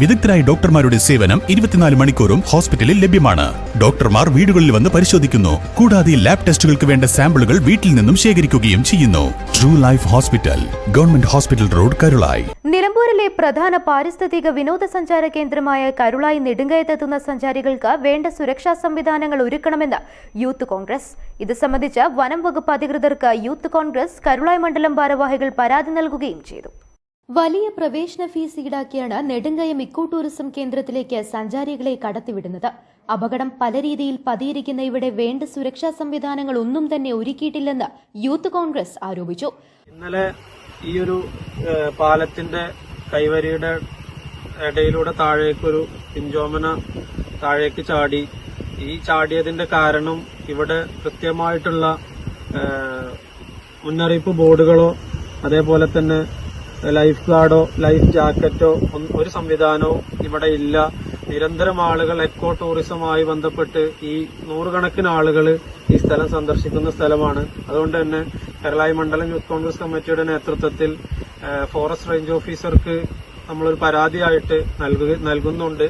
വിദഗ്ധരായ ഡോക്ടർമാരുടെ സേവനം ഇരുപത്തിനാല് മണിക്കൂറും ഹോസ്പിറ്റലിൽ ലഭ്യമാണ്. ഡോക്ടർമാർ വീടുകളിൽ വന്ന് പരിശോധിക്കുന്നു. കൂടാതെ ലാബ് ടെസ്റ്റുകൾക്ക് വേണ്ട സാമ്പിളുകൾ വീട്ടിൽ നിന്നും ശേഖരിക്കുകയും ചെയ്യുന്നു. True life hospital government hospital road Karulayi നിലമ്പൂരിലെ പ്രധാന പാരിസ്ഥിതിക വിനോദസഞ്ചാര കേന്ദ്രമായ കരുളായി നെടുങ്കയത്തെത്തുന്ന സഞ്ചാരികൾക്ക് വേണ്ട സുരക്ഷാ സംവിധാനങ്ങൾ ഒരുക്കണമെന്ന് യൂത്ത് കോൺഗ്രസ്. ഇത് സംബന്ധിച്ച് വനം വകുപ്പ് അധികൃതർക്ക് യൂത്ത് കോൺഗ്രസ് കരുളായി മണ്ഡലം ഭാരവാഹികൾ പരാതി നൽകുകയും ചെയ്തു. വലിയ പ്രവേശന ഫീസ് ഈടാക്കിയാണ് നെടുങ്കയം ഇക്കോ ടൂറിസം കേന്ദ്രത്തിലേക്ക് സഞ്ചാരികളെ കടത്തിവിടുന്നത്. അപകടം പല രീതിയിൽ പതിയിരിക്കുന്ന ഇവിടെ വേണ്ട സുരക്ഷാ സംവിധാനങ്ങൾ ഒന്നും തന്നെ ഒരുക്കിയിട്ടില്ലെന്ന് യൂത്ത് കോൺഗ്രസ് ആരോപിച്ചു. ഇന്നലെ ഈ ഒരു പാലത്തിന്റെ കൈവരിയുടെ ഇടയിലൂടെ താഴേക്കൊരു പിഞ്ചോമന താഴേക്ക് ചാടി. ഈ ചാടിയതിന്റെ കാരണം ഇവിടെ കൃത്യമായിട്ടുള്ള മുന്നറിയിപ്പ് ബോർഡുകളോ അതേപോലെ തന്നെ ലൈഫ് ഗാർഡോ ലൈഫ് ജാക്കറ്റോ ഒരു സംവിധാനവും ഇവിടെ ഇല്ല. നിരന്തരം ആളുകൾ എക്കോ ടൂറിസവുമായി ബന്ധപ്പെട്ട് ഈ നൂറുകണക്കിന് ആളുകൾ ഈ സ്ഥലം സന്ദർശിക്കുന്ന സ്ഥലമാണ്. അതുകൊണ്ട് തന്നെ കേരളായി മണ്ഡലം യൂത്ത് കോൺഗ്രസ് കമ്മിറ്റിയുടെ നേതൃത്വത്തിൽ ഫോറസ്റ്റ് റേഞ്ച് ഓഫീസർക്ക് നമ്മളൊരു പരാതിയായിട്ട് നൽകുന്നുണ്ട്.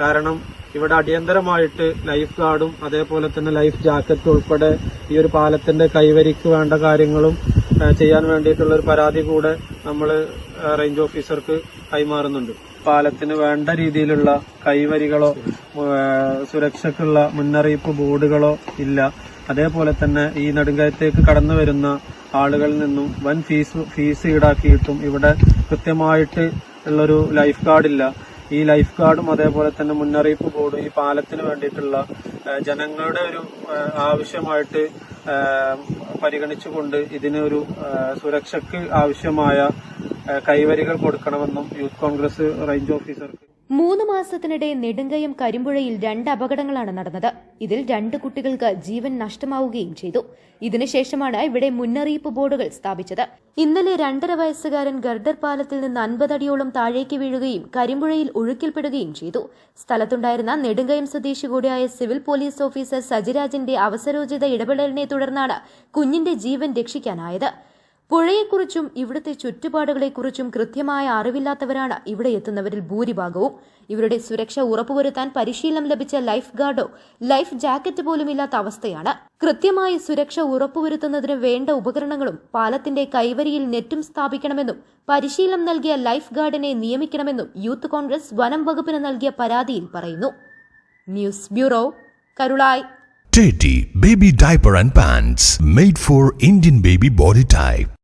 കാരണം ഇവിടെ അടിയന്തരമായിട്ട് ലൈഫ് ഗാർഡും അതേപോലെ തന്നെ ലൈഫ് ജാക്കറ്റും ഉൾപ്പെടെ ഈ ഒരു പാലത്തിന്റെ കൈവരിക്ക് വേണ്ട കാര്യങ്ങളും ചെയ്യാൻ വേണ്ടിയിട്ടുള്ള ഒരു പരാതി കൂടെ നമ്മൾ റേഞ്ച് ഓഫീസർക്ക് കൈമാറുന്നുണ്ട്. പാലത്തിന് വേണ്ട രീതിയിലുള്ള കൈവരികളോ സുരക്ഷക്കുള്ള മുന്നറിയിപ്പ് ബോർഡുകളോ ഇല്ല. അതേപോലെ തന്നെ ഈ നെടുങ്കയത്തേക്ക് കടന്നു വരുന്ന ആളുകളിൽ നിന്നും വൻ ഫീസ് ഫീസ് ഈടാക്കിയിട്ടും ഇവിടെ കൃത്യമായിട്ട് ഉള്ളൊരു ലൈഫ് ഗാർഡില്ല ഈ ലൈഫ് ഗാർഡും അതേപോലെ തന്നെ മുന്നറിയിപ്പ് ബോർഡും ഈ പാലത്തിന് വേണ്ടിയിട്ടുള്ള ജനങ്ങളുടെ ഒരു ആവശ്യമായിട്ട് പരിഗണിച്ചുകൊണ്ട് ഇതിന് ഒരു സുരക്ഷയ്ക്ക് ആവശ്യമായ കൈവരികൾ കൊടുക്കണമെന്നും യൂത്ത് കോൺഗ്രസ് റേഞ്ച് ഓഫീസർക്ക് മൂന്ന് മാസത്തിനിടെ നെടുങ്കയം കരിമ്പുഴയിൽ രണ്ട് അപകടങ്ങളാണ് നടന്നത്. ഇതിൽ രണ്ട് കുട്ടികൾക്ക് ജീവൻ നഷ്ടമാവുകയും ചെയ്തു. ഇതിനുശേഷമാണ് ഇവിടെ മുന്നറിയിപ്പ് ബോർഡുകൾ സ്ഥാപിച്ചത്. ഇന്നലെ രണ്ടര വയസ്സുകാരൻ ഗർഡർ പാലത്തിൽ നിന്ന് അൻപതടിയോളം താഴേക്ക് വീഴുകയും കരിമ്പുഴയിൽ ഒഴുക്കിൽപ്പെടുകയും ചെയ്തു. സ്ഥലത്തുണ്ടായിരുന്ന നെടുങ്കയം സ്വദേശി കൂടിയായ സിവിൽ പോലീസ് ഓഫീസർ സജിരാജിന്റെ അവസരോചിത ഇടപെടലിനെ തുടർന്നാണ് കുഞ്ഞിന്റെ ജീവൻ രക്ഷിക്കാനായത്. പുഴയെക്കുറിച്ചും ഇവിടുത്തെ ചുറ്റുപാടുകളെക്കുറിച്ചും കൃത്യമായ അറിവില്ലാത്തവരാണ് ഇവിടെ എത്തുന്നവരിൽ ഭൂരിഭാഗവും. ഇവരുടെ സുരക്ഷ ഉറപ്പുവരുത്താൻ പരിശീലനം ലഭിച്ച ലൈഫ് ഗാർഡോ ലൈഫ് ജാക്കറ്റ് പോലും ഇല്ലാത്ത അവസ്ഥയാണ്. കൃത്യമായ സുരക്ഷ ഉറപ്പുവരുത്തുന്നതിന് വേണ്ട ഉപകരണങ്ങളും പാലത്തിന്റെ കൈവരിയിൽ നെറ്റും സ്ഥാപിക്കണമെന്നും പരിശീലനം നൽകിയ ലൈഫ് ഗാർഡിനെ നിയമിക്കണമെന്നും യൂത്ത് കോൺഗ്രസ് വനം വകുപ്പിന് നൽകിയ പരാതിയിൽ പറയുന്നു. News bureau Karulayi. Teddy Baby Diaper and Pants made for Indian baby body type.